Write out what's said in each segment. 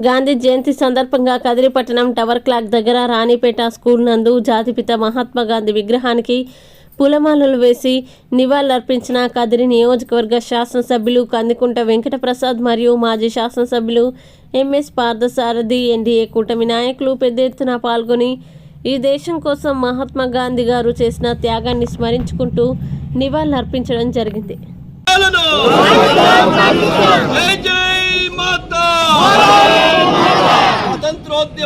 గాంధీ జయంతి సందర్భంగా కదిరిపట్టణం tower clock దగ్గర Ranipet school నందు జాతిపిత మహాత్మా గాంధీ విగ్రహానికి పూలమాలలు వేసి నివాళులర్పించిన కదిరి నియోజకవర్గ శాసనసభ్యులు కందికుంట వెంకటప్రసాద్ మరియు మాజీ శాసనసభ్యులు ఎంఎస్ పార్థసారథి ఎన్డీఏ కూటమి నాయకులు పెద్ద ఎత్తున పాల్గొని ఈ దేశం కోసం మహాత్మా గాంధీ గారు చేసిన త్యాగాన్ని స్మరించుకుంటూ నివాళులర్పించడం జరిగింది.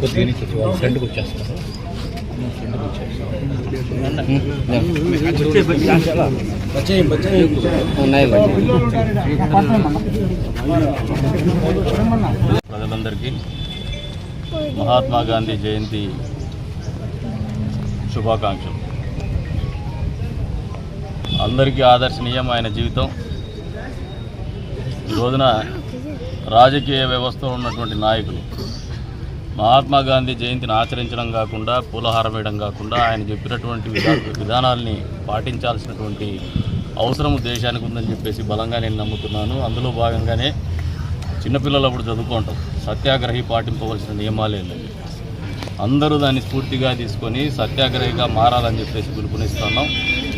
కొద్దిగా వాళ్ళు ఫ్రెండ్కి వచ్చేస్తారు ప్రజలందరికీ మహాత్మా గాంధీ జయంతి శుభాకాంక్షలు. అందరికీ ఆదర్శనీయం ఆయన జీవితం. ఈ రోజున రాజకీయ వ్యవస్థలో ఉన్నటువంటి నాయకులు మహాత్మా గాంధీ జయంతిని ఆచరించడం కాకుండా పూలహారం వేయడం కాకుండా ఆయన చెప్పినటువంటి విధానాల్ని పాటించాల్సినటువంటి అవసరం దేశానికి ఉందని చెప్పేసి బలంగా నేను నమ్ముతున్నాను. అందులో భాగంగానే చిన్నపిల్లలు అప్పుడు చదువుకుంటాం సత్యాగ్రహి పాటింపవలసిన నియమాలే లేవు. అందరూ దాన్ని స్ఫూర్తిగా తీసుకొని సత్యాగ్రహిగా మారాలని చెప్పేసి పిలుపునిస్తున్నాం.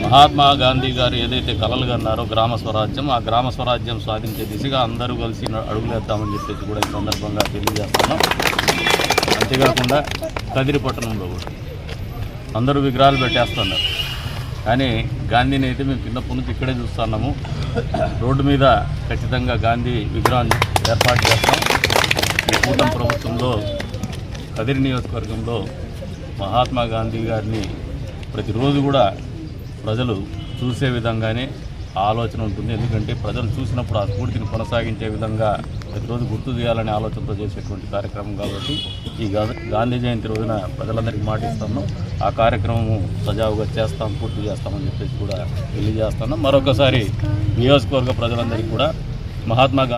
మహాత్మా గాంధీ గారు ఏదైతే కలలు కన్నారో గ్రామ స్వరాజ్యం ఆ గ్రామ స్వరాజ్యం సాధించే దిశగా అందరూ కలిసి అడుగులేద్దామని చెప్పేసి కూడా ఈ సందర్భంగా తెలియజేస్తున్నాం. అంతేకాకుండా కదిరి పట్టణంలో కూడా. అందరూ విగ్రహాలు పెట్టేస్తున్నారు. కానీ గాంధీని అయితే మేము చిన్నప్పటి నుంచి ఇక్కడే చూస్తున్నాము. రోడ్డు మీద ఖచ్చితంగా గాంధీ విగ్రహాన్ని ఏర్పాటు చేస్తాం. ఈ కూటమి ప్రభుత్వంలో కదిరి నియోజకవర్గంలో మహాత్మా గాంధీ గారిని ప్రతిరోజు కూడా ప్రజలు చూసే విధంగానే ఆలోచన ఉంటుంది. ఎందుకంటే ప్రజలు చూసినప్పుడు ఆ స్ఫూర్తిని కొనసాగించే విధంగా ప్రతిరోజు గుర్తు చేయాలనే ఆలోచనతో చేసేటువంటి కార్యక్రమం కాబట్టి ఈ గాంధీ జయంతి రోజున ప్రజలందరికీ మాటిస్తాము ఆ కార్యక్రమము సజావుగా చేస్తాం పూర్తి చేస్తామని చెప్పేసి కూడా తెలియజేస్తున్నాం మరొకసారి నియోజకవర్గ ప్రజలందరికీ కూడా మహాత్మా